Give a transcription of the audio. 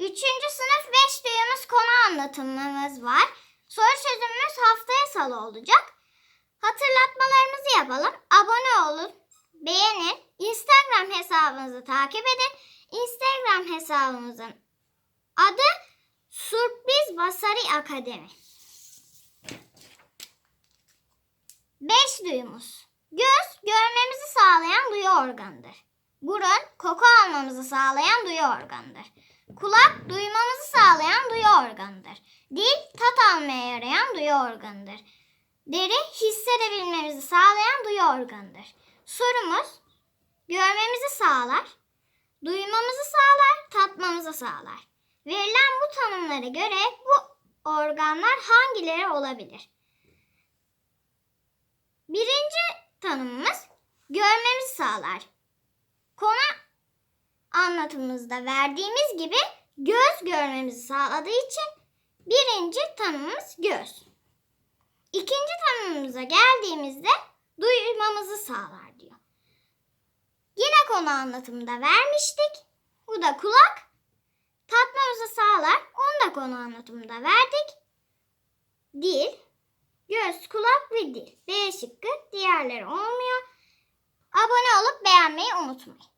Üçüncü sınıf 5 duyumuz konu anlatımımız var. Soru çözümümüz haftaya salı olacak. Hatırlatmalarımızı yapalım. Abone olun, beğenin, Instagram hesabımızı takip edin. Instagram hesabımızın adı Sürpriz Basari Akademi. 5 duyumuz. Göz görmemizi sağlayan duyu organıdır. Burun koku almamızı sağlayan duyu organıdır. Kulak duymamızı sağlayan duyu organıdır. Dil tat almaya yarayan duyu organıdır. Deri hissedebilmemizi sağlayan duyu organıdır. Sorumuz görmemizi sağlar, duymamızı sağlar, tatmamızı sağlar. Verilen bu tanımlara göre bu organlar hangileri olabilir? Birinci tanımımız görmemizi sağlar. Konu anlatımımızda verdiğimiz gibi göz görmemizi sağladığı için birinci tanımımız göz. İkinci tanımımıza geldiğimizde duymamızı sağlar diyor. Yine konu anlatımında vermiştik. Bu da kulak. Tatmamızı sağlar. Onu da konu anlatımında verdik. Dil, göz, kulak ve dil. B şıkkı. Diğerleri olmuyor. Abone olup beğenmeyi unutmayın.